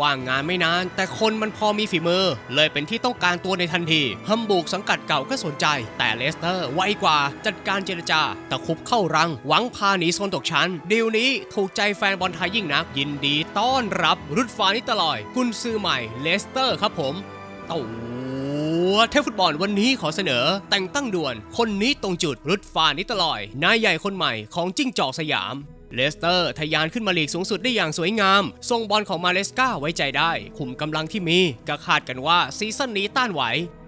ว่างงานไม่นานแต่คนมันพอมีฝีมือ เลยเป็นที่ต้องการตัวในทันทีฮัมบูร์กสังกัดเก่าก็สนใจ แต่เลสเตอร์ไวกว่าจัดการเจรจาตะคุบเข้ารัง หวังพาหนีโซนตกชั้นดีลนี้ถูกใจแฟนบอลไทยยิ่งนัก ยินดีต้อนรับรุดฟานิตลอย กุนซือใหม่เลสเตอร์ครับผมตัวเทพฟุตบอลวันนี้ขอเสนอ แต่งตั้งด่วน คนนี้ตรงจุดรุดฟานิตลอย นายใหญ่คนใหม่ของจิ้งจอกสยาม เลสเตอร์ทะยานขึ้นมาลีกสูงสุดได้อย่างสวยงาม ทรงบอลของมาเลสกาไว้ใจได้ คุมกำลังที่มีก็คาดกันว่าซีซั่นนี้ต้านไหว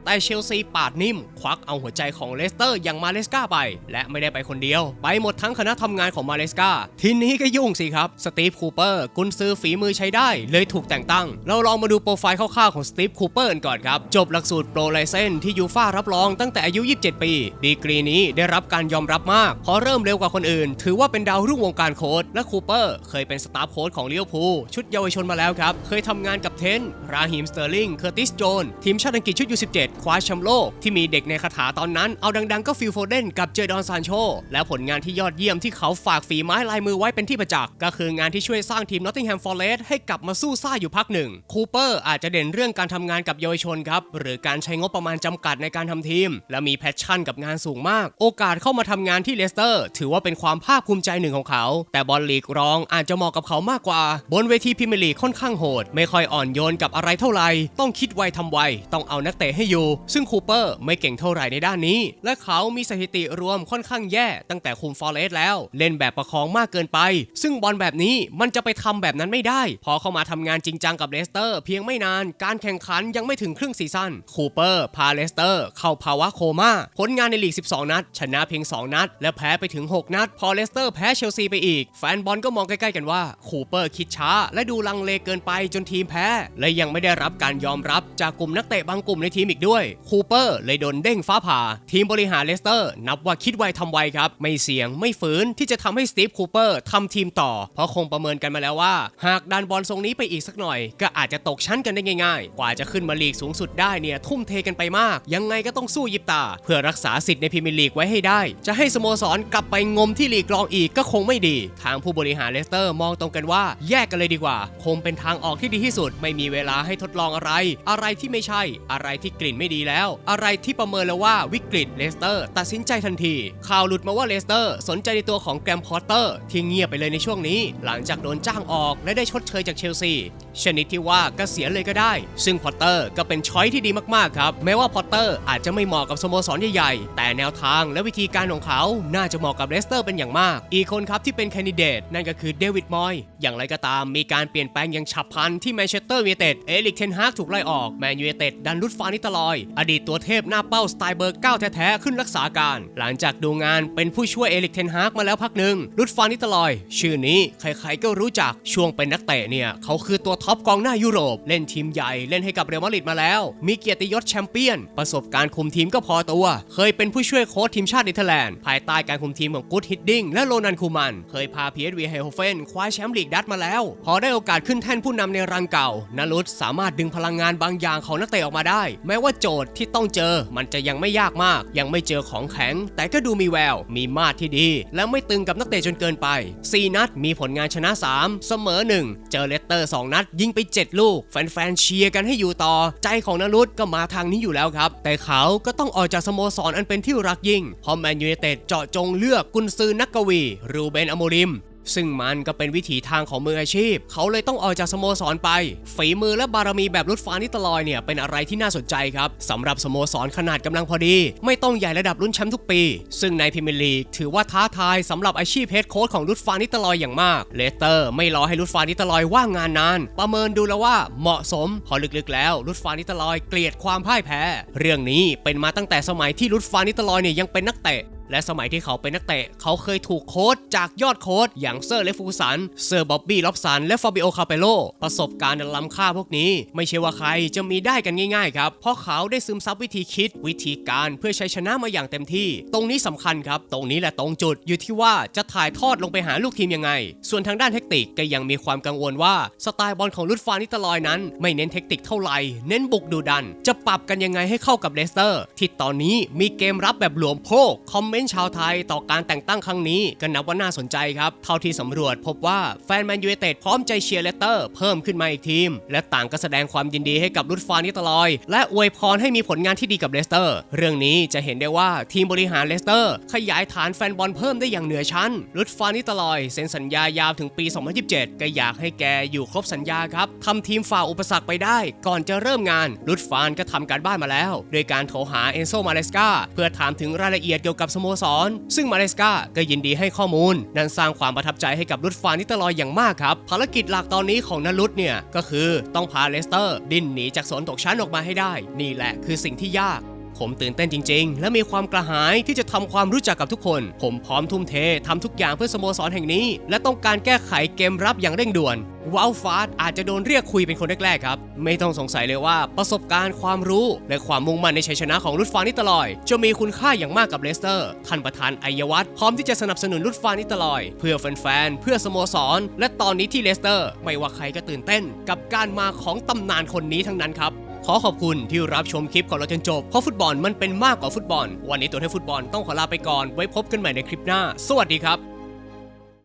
แต่เชลซีปาดนิ่ม ควักเอาหัวใจของเลสเตอร์อย่างมาเลสกาไป และไม่ได้ไปคนเดียว ไปหมดทั้งคณะทำงานของมาเลสกาทีนี้ก็ยุ่งสิครับ สตีฟคูเปอร์กุนซือฝีมือใช้ได้ เลยถูกแต่งตั้ง เราลองมาดูโปรไฟล์คร่าวๆของสตีฟคูเปอร์กันก่อนครับ จบหลักสูตรโปรไลเซนที่ยูฟ่ารับรองตั้งแต่อายุ 27 ปี ดีกรีนี้ได้รับการยอมรับมากเพราะเริ่มเร็วกว่าคนอื่น ถือว่าเป็นดาวรุ่งวงการโค้ดและคูเปอร์เคยเป็นสตาฟโค้ดของเลิเวอร์พูชุดเยาวชนมาแล้วครับเคยทำงานกับเทนราฮิมสเตอร์ลิงเคอร์ติสโจนทีมชาติอังกฤษชุด U17 คว้าแชมป์โลกที่มีเด็กในคาถาตอนนั้นเอาดัง ๆ ก็ฟิลโฟเดนกับเจอร์ดอนซานโชและผลงานที่ยอดเยี่ยมที่เขาฝากฝีไม้ลายมือไว้เป็นที่ประจักษ์ก็คืองานที่ช่วยสร้างทีมนอตติงแฮมฟอร์เรสต์ให้กลับมาสู้ซ่าอยู่พักหนึ่งคูเปอร์อาจจะเด่นเรื่องการทำงานกับเยาวชนครับหรือการใช้งบประมาณจำกัดในการทำทีม และมีแพชชั่นกับงานสูงมาก โอกาสเข้ามาทำงานที่เลสเตอร์ ถือว่าเป็นความภาคภูมิใจหนึ่งของเขา แต่บอลลีกรองอาจจะเหมาะกับเขามากกว่า บนเวทีพรีเมียร์ลีกค่อนข้างโหด ไม่ค่อยอ่อนโยนกับอะไรเท่าไหร่ต้องคิดไวทำไวต้องเอานักเตะให้อยู่ซึ่งคูเปอร์ไม่เก่งเท่าไหร่ในด้านนี้ และเขามีสถิติรวมค่อนข้างแย่ตั้งแต่คุมฟอร์เรสแล้ว เล่นแบบประคองมากเกินไป ซึ่งบอลแบบนี้มันจะไปทำแบบนั้นไม่ได้ พอเข้ามาทำงานจริงจังกับเลสเตอร์ เพียงไม่นาน การแข่งขันยังไม่ถึงครึ่งซีซั่นคูเปอร์พาเลสเตอร์เข้าภาวะโคม่าผลงานในลีก 12 นัด ชนะเพียง 2 นัด และแพ้ไปถึง 6 นัด พอเลสเตอร์แพ้เชลซีไปอีก แฟนบอลก็มองใกล้ๆกันว่าคูเปอร์คิดช้า และดูลังเลเกินไปจนทีมแพ้ และยังไม่ได้รับการยอมรับจากกลุ่มนักเตะบางกลุ่มในทีมอีกด้วยคูเปอร์เลยโดนเด้งฟ้าผ่า ทีมบริหารเลสเตอร์ นับว่าคิดไวทำไวครับ ไม่เสี่ยงไม่ฝืนที่จะทำให้สตีฟคูเปอร์ทำทีมต่อ เพราะคงประเมินกันมาแล้วว่า หากดันบอลทรงนี้ไปอีกสักหน่อย ก็อาจจะตกชั้นกันได้ง่ายๆ กว่าจะขึ้นมาลีกสูงสุดได้เนี่ยทุ่มเทกันไปมาก ยังไงก็ต้องสู้ยิบตา เพื่อรักษาสิทธิ์ในพรีเมียร์ลีกไว้ให้ได้ จะให้สโมสรกลับไปงมที่ลีกรองอีกก็คงไม่ดี ทางผู้บริหารเลสเตอร์มองตรงกันว่าแยกกันเลยดีกว่า คงเป็นทางออกที่ดีที่สุด ไม่มีเวลาให้ทดลองอะไร อะไรที่ไม่ใช่ อะไรที่กลิ่นไม่ดีแล้ว อะไรที่ประเมินแล้วว่าวิกฤตเลสเตอร์ ตัดสินใจทันที ข่าวหลุดมาว่าเลสเตอร์ สนใจในตัวของแกรมพอตเตอร์ที่เงียบไปเลยในช่วงนี้ หลังจากโดนจ้างออกและได้ชดเชยจากเชลซีชนิดที่ว่ากเกษียณเลยก็ได้ ซึ่งพอตเตอร์ก็เป็นช้อยที่ดีมากๆครับ แม้ว่าพอตเตอร์อาจจะไม่เหมาะกับสโมสรใหญ่ๆ แต่แนวทางและวิธีการของเขาน่าจะเหมาะกับเลสเตอร์เป็นอย่างมาก อีกคนครับที่เป็นแคนดิเดตนั่นก็คือเดวิดมอย อย่างไรก็ตามมีการเปลี่ยนแปลงอย่างฉับพลันที่แมนเชสเตอร์ยูไนเต็ด เอลิกเทนฮากถูกไล่ออก แมนยูไนเต็ดดันรุดฟานิตลอย อดีตตัวเทพหน้าเป้าสไตล์เบอร์เก้าแท้ๆ ขึ้นรักษาการ หลังจากดูงานเป็นผู้ช่วยเอลิกเทนฮากมาแล้วพักหนึ่งรุดฟานิตลอย ชื่อนี้ใครๆก็รู้จักช่วงเป็นนักเตะเนี่ยเขาคือตัวท็อปกองหน้ายุโรป เล่นทีมใหญ่เล่นให้กับเรอัลมาดริดมาแล้ว มีเกียรติยศแชมเปี้ยน ประสบการณ์คุมทีมก็พอตัว เคยเป็นผู้ช่วยโค้ชทีมชาติเนเธอร์แลนด์ภายใต้การคุมทีมของกูดฮิดดิ้งและโรนันคูมันเคยพาพีเอสวีไฮโฮเฟนคว้าแชมป์ลีกดัตมาแล้ว พอได้โอกาสขึ้นแท่นผู้นำในรังเก่านารุตสามารถดึงพลังงานบางอย่างของนักเตะออกมาได้ แม้ว่าโจทย์ที่ต้องเจอมันจะยังไม่ยากมาก ยังไม่เจอของแข็ง แต่ก็ดูมีแวว มีมาตรที่ดี และไม่ตึงกับนักเตะจนเกินไป 4 นัดมีผลงานชนะ 3 เสมอ 1 เจอเลสเตอร์ 2 นัด ยิงไป 7 ลูก แฟนๆเชียร์กันให้อยู่ต่อ ใจของนารุตก็มาทางนี้อยู่แล้วครับ แต่เขาก็ต้องออกจากสโมสรอันเป็นที่รักยิ่งเพราะแมนยูไนเต็ดเจาะจงเลือกกุนซือนักกวี รูเบนอโมริม ซึ่งมันก็เป็นวิถีทางของมืออาชีพ เขาเลยต้องออกจากสโมสรไป ฝีมือและบารมีแบบรุดฟานิตลอยเนี่ยเป็นอะไรที่น่าสนใจครับสำหรับสโมสรขนาดกำลังพอดี ไม่ต้องใหญ่ระดับรุ่นแชมป์ทุกปี ซึ่งในพรีเมียร์ลีกถือว่าท้าทายสำหรับอาชีพเฮดโค้ชของรุดฟานิตลอยอย่างมากเลสเตอร์ ไม่รอให้รุดฟานิตลอยว่างงานนาน ประเมินดูแล้วว่าเหมาะสมพอลึกๆ แล้วรุดฟานิตลอยเกลียดความพ่ายแพ้ เรื่องนี้เป็นมาตั้งแต่สมัยที่รุดฟานิตลอยเนี่ยยังเป็นนักเตะ และสมัยที่เขาเป็นนักเตะ เขาเคยถูกโค้ชจากยอดโค้ชอย่างเซอร์เลฟูสัน เซอร์บ๊อบบี้ล็อบสัน และฟาบิโอคาเปโล ประสบการณ์ล้ำค่าพวกนี้ ไม่ใช่ว่าใครจะมีได้กันง่ายๆครับ เพราะเขาได้ซึมซับวิธีคิดวิธีการเพื่อใช้ชนะมาอย่างเต็มที่ ตรงนี้สำคัญครับ ตรงนี้แหละตรงจุดอยู่ที่ว่าจะถ่ายทอดลงไปหาลูกทีมยังไง ส่วนทางด้านเทคนิคก็ยังมีความกังวลว่าสไตล์บอลของลุดฟานิตลอยนั้น ไม่เน้นเทคนิคเท่าไหร่ เน้นบุกดูดัน จะปรับกันยังไงให้เข้ากับเลสเตอร์ ที่ตอนนี้มีเกมรับแบบหลวมโพกคอมเมนต์ชาวไทยต่อการแต่งตั้งครั้งนี้ก็นับว่าน่าสนใจครับ เท่าที่สำรวจพบว่าแฟนแมนยูไนเต็ดพร้อมใจเชียร์เลสเตอร์เพิ่มขึ้นมาอีกทีม และต่างก็แสดงความยินดีให้กับลุดฟานนิตลอย และอวยพรให้มีผลงานที่ดีกับเลสเตอร์ เรื่องนี้จะเห็นได้ว่าทีมบริหารเลสเตอร์ ขยายฐานแฟนบอลเพิ่มได้อย่างเหนือชั้นลุดฟานนิตลอยเซ็นสัญญายาวถึงปี 2027 ก็อยากให้แกอยู่ครบสัญญาครับทำทีมฝ่าอุปสรรคไปได้ ก่อนจะเริ่มงานลุดฟานก็ทำการบ้านมาแล้ว โดยการโทรหาเอนโซมาเลสกาเพื่อถามถึงรายละเอียดเกี่ยวกับสโมสร ซึ่งมาเลสกาก็ยินดีให้ข้อมูล นั้นสร้างความประทับใจให้กับลุดฟานิตลอยอย่างมากครับ ภารกิจหลักตอนนี้ของนลุดเนี่ยก็คือต้องพาเลสเตอร์ ดิ้นหนีจากสนตกชั้นออกมาให้ได้ นี่แหละคือสิ่งที่ยาก ผมตื่นเต้นจริง ๆ และมีความกระหายที่จะทำความรู้จักกับทุกคน ผมพร้อมทุ่มเททำทุกอย่างเพื่อสโมสรแห่งนี้ และต้องการแก้ไขเกมรับอย่างเร่งด่วนว้าวฟาดอาจจะโดนเรียกคุยเป็นคนแรกๆครับ ไม่ต้องสงสัยเลยว่าประสบการณ์ความรู้ และความมุ่งมั่นในชัยชนะของลุดฟานิตลอย จะมีคุณค่าอย่างมากกับเลสเตอร์ ท่านประธานอัยวัฒน์พร้อมที่จะสนับสนุนลุดฟานิตลอย เพื่อแฟนๆ เพื่อสโมสร และตอนนี้ที่เลสเตอร์ ไม่ว่าใครก็ตื่นเต้น กับการมาของตำนานคนนี้ทั้งนั้นครับ ขอขอบคุณที่รับชมคลิปของเราจนจบ เพราะฟุตบอลมันเป็นมากกว่าฟุตบอล วันนี้ตัวให้ฟุตบอลต้องขอลาไปก่อน ไว้พบกันใหม่ในคลิปหน้า สวัสดีครับ